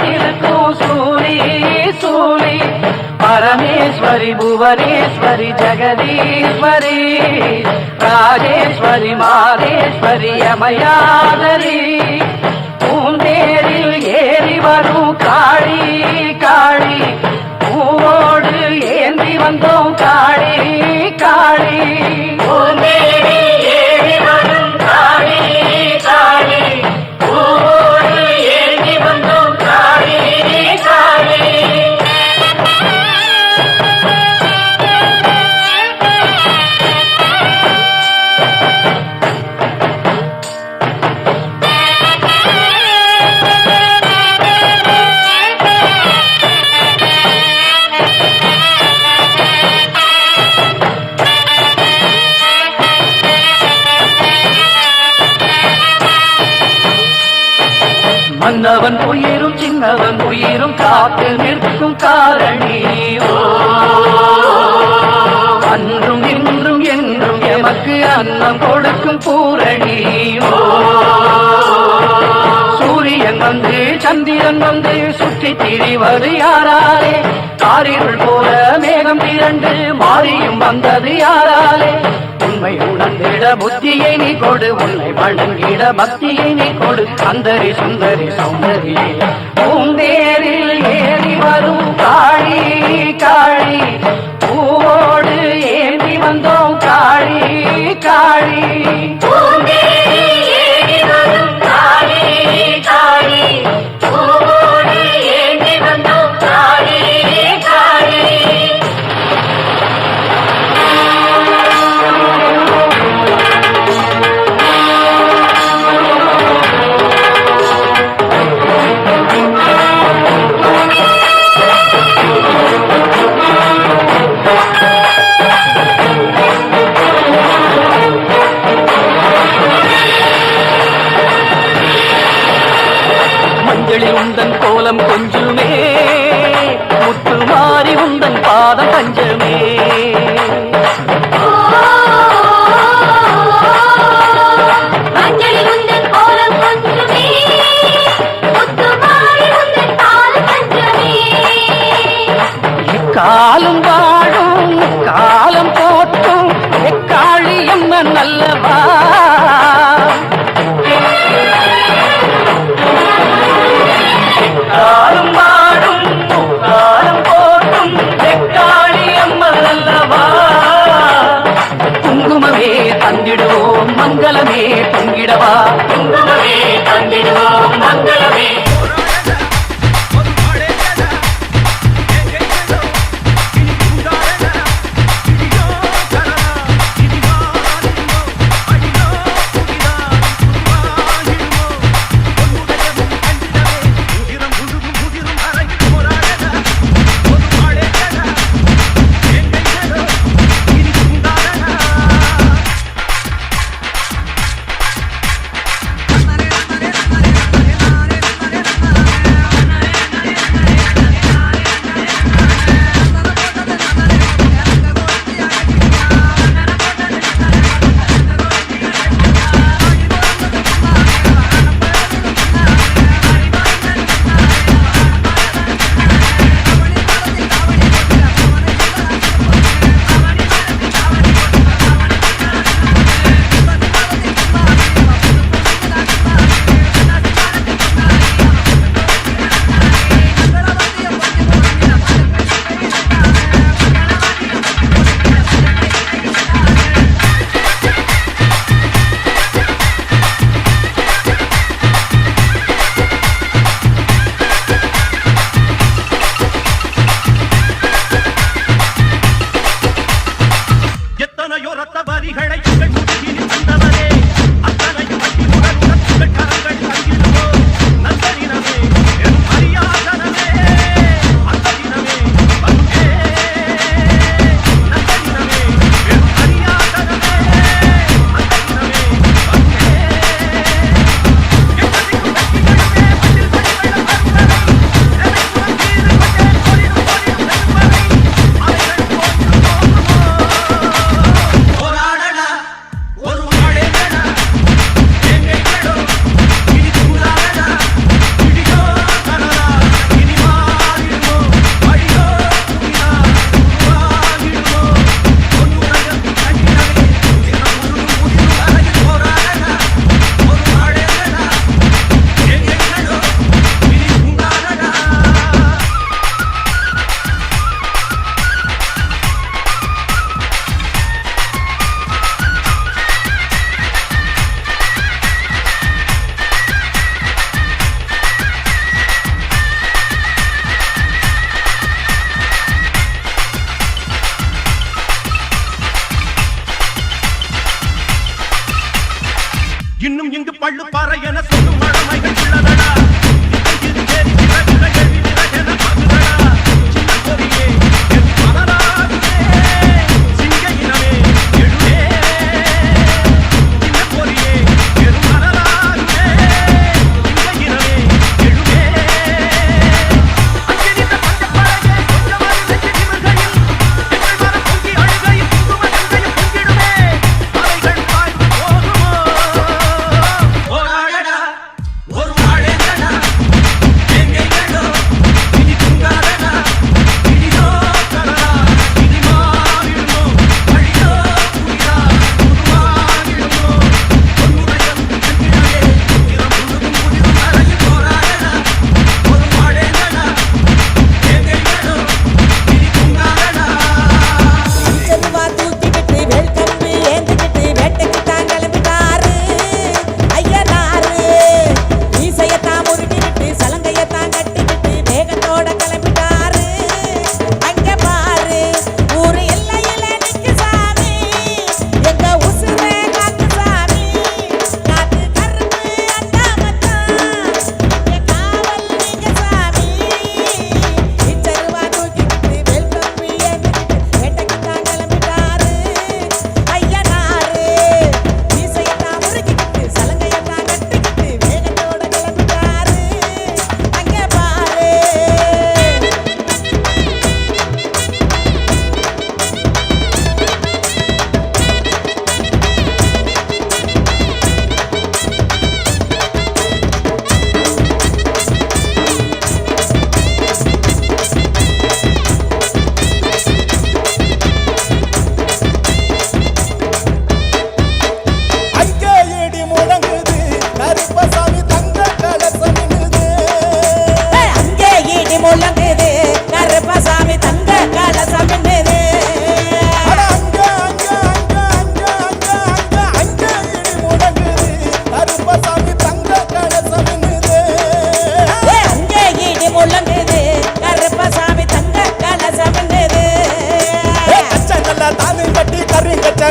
తిలకు సూరి సూరి పరమేశ్వరి భువనేశ్వరి జగదీశ్వరి. రాజేశ్వరి మాదేశ్వరి అమయాదరీ காத்து நிற்கும் காரணி. அன்றும் இன்றும் என்றும் எமக்கு அன்னம் கொடுக்கும் பூரணி. சூரியன் வந்து சந்திரன் வந்து சுற்றி திரிவது யாராலே? காரிருள் போல மேகம் திரண்டு மாறியும் வந்தது யாராலே? உண்மை உணர்ந்திட புத்தியை நீ கொடு உன்னை வணங்கிட பக்தியை நீ கொடு அந்தரி சுந்தரி சௌந்தரியே. பூந்தேரில் ஏறி வரும் காளி காளி பூவோடு ஏந்தி வந்தோம் காளி காளி. ¡Ah!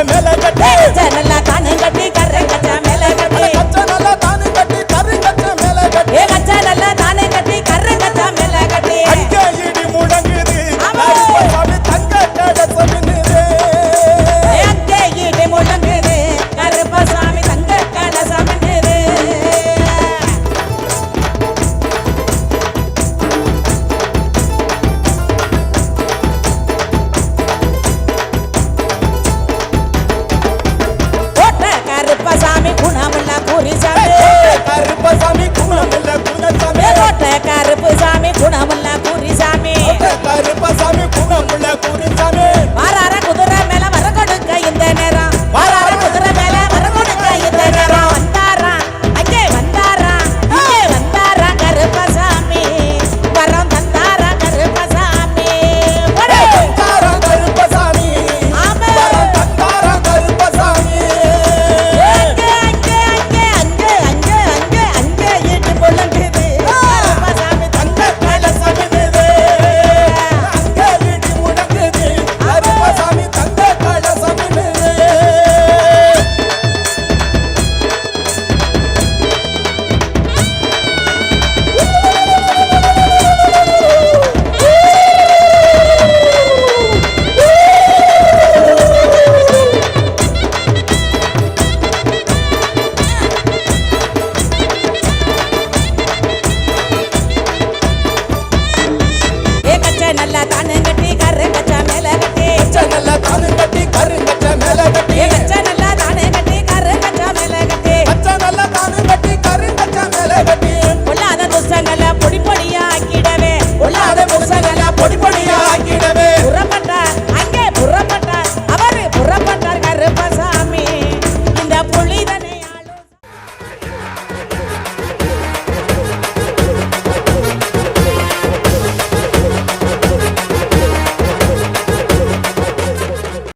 I'm a melagat la tan